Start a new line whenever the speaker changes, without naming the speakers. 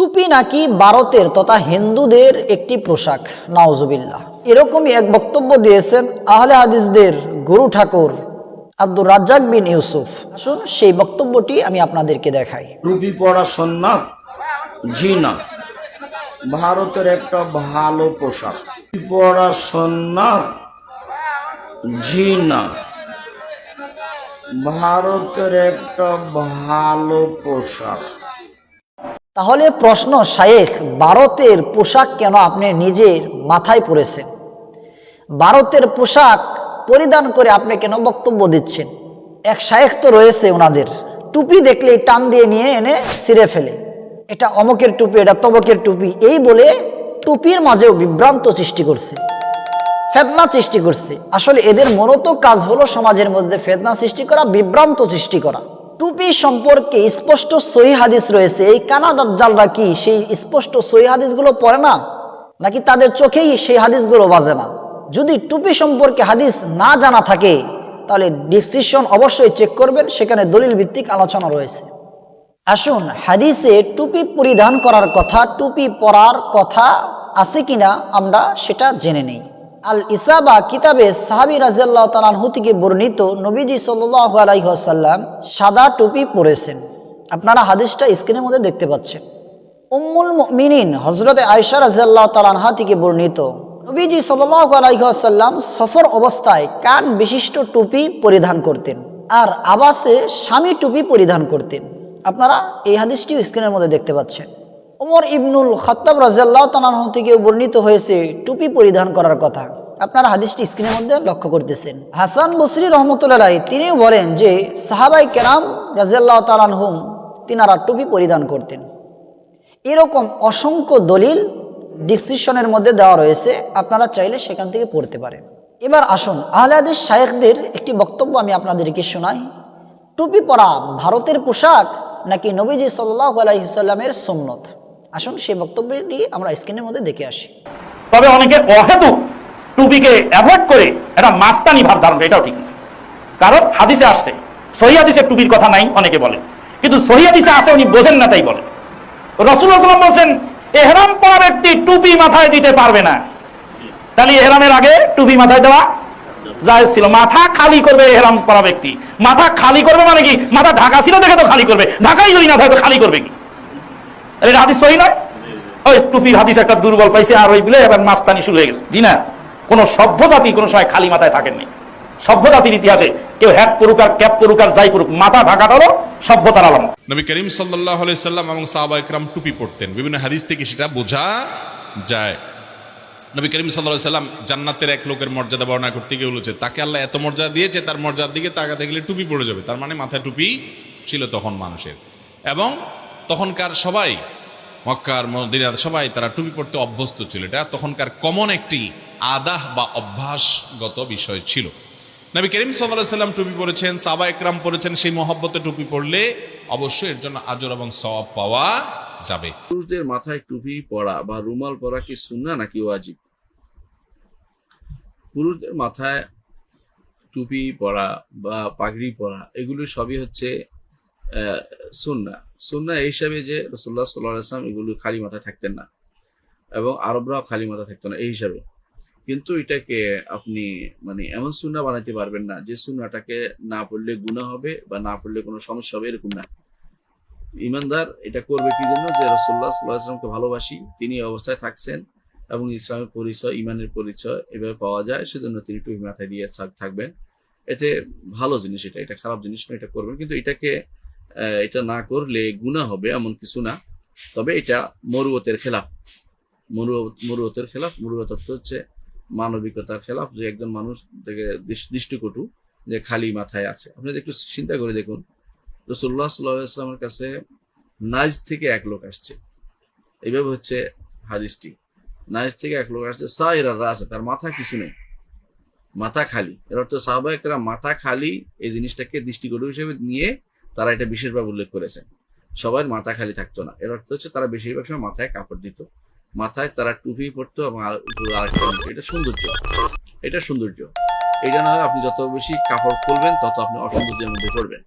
টুপি নাকি ভারতের তথা হিন্দুদের একটি পোশাক, নাওজুবিল্লাহ। এরকমই এক বক্তব্য দিয়েছেন আহলে হাদিসদের গুরু ঠাকুর আব্দুর রাজ্জাক বিন ইউসুফ। আসুন সেই বক্তব্যটি আমি আপনাদেরকে দেখাই।
টুপি পরা সন্ন্যাত জি না। ভারতের একটা ভালো পোশাক। পরা সন্ন্যাত জি না। ভারতের একটা ভালো পোশাক।
তাহলে প্রশ্ন, শায়েখ ভারতের পোশাক কেন আপনি নিজের মাথায় পরেছেন? ভারতের পোশাক পরিধান করে আপনি কেন বক্তব্য দিচ্ছেন? এক শায়েখ তো রয়েছে ওনাদের টুপি দেখলেই টান দিয়ে নিয়ে এনে ছিঁড়ে ফেলে। এটা অমকের টুপি, এটা তবকের টুপি, এই বলে টুপির মাঝেও বিভ্রান্ত সৃষ্টি করছে ফেদনা সৃষ্টি করছে। আসলে এদের মূলত কাজ হলো সমাজের মধ্যে ফেদনা সৃষ্টি করা, বিভ্রান্ত সৃষ্টি করা। টুপি সম্পর্কে স্পষ্ট সহি হাদিস রয়েছে। এই কানা দাজ্জালরা কি সেই স্পষ্ট সহি হাদিসগুলো পড়ে না? নাকি তাদের চোখেই সেই হাদিসগুলো বাজে না? যদি টুপি সম্পর্কে হাদিস না জানা থাকে, তাহলে ডিসিশন অবশ্যই চেক করবেন, সেখানে দলিল ভিত্তিক আলোচনা রয়েছে। আসুন, হাদিসে টুপি পরিধান করার কথা, টুপি পরার কথা আছে কিনা আমরা সেটা জেনে নেই। আল ইসাবা কিতাবে সাহাবি রাজিয়াল্লাহ তালানহু থেকে বর্ণিত নবীজি সাল্লাহ আলাইসাল্লাম সাদা টুপি পরেছেন। আপনারা হাদিসটা স্ক্রিনের মধ্যে দেখতে পাচ্ছেন। উম্মুল মিনিন হজরতে আয়সা রাজিয়াল্লাহ তালানহা থেকে বর্ণিত নবীজি সাল্লাহ আলাইসাল্লাম সফর অবস্থায় কান বিশিষ্ট টুপি পরিধান করতেন আর আবাসে স্বামী টুপি পরিধান করতেন। আপনারা এই হাদিসটিও স্ক্রিনের মধ্যে দেখতে পাচ্ছেন। ওমর ইবনুল খত্তাব রাজিয়াল্লাহ তালাহ থেকে বর্ণিত হয়েছে টুপি পরিধান করার কথা। আপনারা হাদিসটি স্ক্রিনের মধ্যে লক্ষ্য করতেছেন। হাসান বসরি রহমতুল্লাহ তিনিও বলেন যে সাহাবাই কেরাম রাজিয়াল্লাহ তালানহুম তিনারা টুপি পরিধান করতেন। এরকম অসংখ্য দলিল ডিসক্রিপশনের মধ্যে দেওয়া রয়েছে। আপনারা চাইলে সেখান থেকে পড়তে পারেন। এবার আসুন আহলাদিস শায়েখদের একটি বক্তব্য আমি আপনাদেরকে শোনাই। টুপি পরা ভারতের পোশাক নাকি নবীজি সাল্লাহ আলাইসাল্লামের সুন্নত? আসুন, সেই বক্তব্যটি আমরা স্ক্রিনের মধ্যে দেখে আসি।
তবে অনেকে অহেতু টুপিকে অ্যাভয়েড করে এটা মাস্তানি ভাব ধারণ এটাও ঠিক। কারণ হাদিসে আসছে, সহি হাদিসে টুপির কথা নাই, অনেকে বলে। কিন্তু সহি হাদিসে আছে উনি বোঝেন না, তাই বলে। রসুল বলছেন, এহরাম পরা ব্যক্তি টুপি মাথায় দিতে পারবে না। তাহলে এহরামের আগে টুপি মাথায় দেওয়া জায়েজ ছিল। মাথা খালি করবে এহরাম পরা ব্যক্তি। মাথা খালি করবে মানে কি? মাথা ঢাকা ছিল দেখে তো খালি করবে। ঢাকাই যদি না থাকে, তো খালি করবে কি? এটা হাদিস সহি নয়? ওই টুপির হাদিস একটা দুর্বল পাইছে, আর ওই বলে এবার মাস্তানি শুরু হয়ে গেছে। জি না? কোন সভ্য জাতি কোনো সময় খালি মাথায় থাকেননি। সভ্য জাতির ইতিহাসে কেউ হ্যাট করুক আর ক্যাপ করুক আর যাই করুক, মাথা ঢাকাটা হলো সভ্যতার আলম।
নবী করিম সাল্লাহ সাল্লাম এবং সাহাবা ইকরাম টুপি পড়তেন বিভিন্ন হাদিস থেকে সেটা বোঝা যায়। নবী করিম সাল্লাহ সাল্লাম জান্নাতের এক লোকের মর্যাদা বর্ণনা করতে গিয়ে বলেছে, তাকে আল্লাহ এত মর্যাদা দিয়েছে, তার মর্যাদার দিকে তাকা দেখলে টুপি পড়ে যাবে। তার মানে মাথায় টুপি ছিল তখন মানুষের। এবং তখনকার সবাই, মক্কার, মদিনার সবাই তারা টুপি পড়তে অভ্যস্ত ছিল। এটা তখনকার কমন একটি আদাহ বা অভ্যাসগত বিষয় ছিল। নবী করিম সাল্লাহ সাল্লাম টুপি পরেছেন সাবা একরাম পরেছেন, সেই মহব্বতে টুপি পড়লে অবশ্যই এর জন্য আজর এবং সওয়াব পাওয়া যাবে।
পুরুষদের মাথায় টুপি পরা বা রুমাল পরা কি সুন্না নাকি ওয়াজিব? পুরুষদের মাথায় টুপি পরা বা পাগড়ি পরা, এগুলো সবই হচ্ছে সুন্না সুন্না এই হিসাবে যে রসুল্লাহ সাল্লাহ আসলাম এগুলো খালি মাথায় থাকতেন না। এবং আরবরাও খালি মাথা থাকতো না, এই হিসাবে। কিন্তু এটাকে আপনি মানে এমন সুন্না বানাইতে পারবেন না, যে সুন্নাটাকে না পড়লে গুণা হবে বা না পড়লে কোনো সমস্যা হবে, এরকম না। ইমানদার এটা করবে কি জন্য? যে রসুল্লাহ সাল্লাহামকে ভালোবাসি, তিনি অবস্থায় থাকছেন এবং ইসলামের পরিচয়, ইমানের পরিচয় এভাবে পাওয়া যায়, সেজন্য তিনি টুপি মাথায় দিয়ে থাকবেন। এতে ভালো জিনিস এটা এটা খারাপ জিনিস না এটা করবেন। কিন্তু এটাকে এটা না করলে গুণা হবে, এমন কিছু না। তবে এটা মরুয়তের খেলাফ। মরু- মরুয়তের খেলাফ। মরুয়ত হচ্ছে মানবিকতার খেলাফ, যে একজন মানুষ থেকে দৃষ- দৃষ্টিকটু যে খালি মাথায় আছে। আপনি একটু চিন্তা করে দেখুন রসুল্লাহ সাল্লাহামের কাছে নাইজ থেকে এক লোক আসছে। এইভাবে হচ্ছে হাদিসটি। নাইজ থেকে এক লোক আসছে, সাইরা আছে তার মাথা কিছু নেই। মাথা খালি। এর অর্থ সাহবাহিকরা মাথা খালি এই জিনিসটাকে দৃষ্টিকটু হিসেবে নিয়ে তারা এটা বিশেষভাবে উল্লেখ করেছেন। সবাই মাথা খালি থাকতো না। এর অর্থ হচ্ছে তারা বেশিরভাগ সময় মাথায় কাপড় দিত। মাথায় তারা টুপি পরতো এবং। এটা সৌন্দর্য। এটা সৌন্দর্য। এটা না আপনি যত বেশি কাপড় খুলবেন, তত আপনি অসৌন্দর্যের মধ্যে পড়বেন।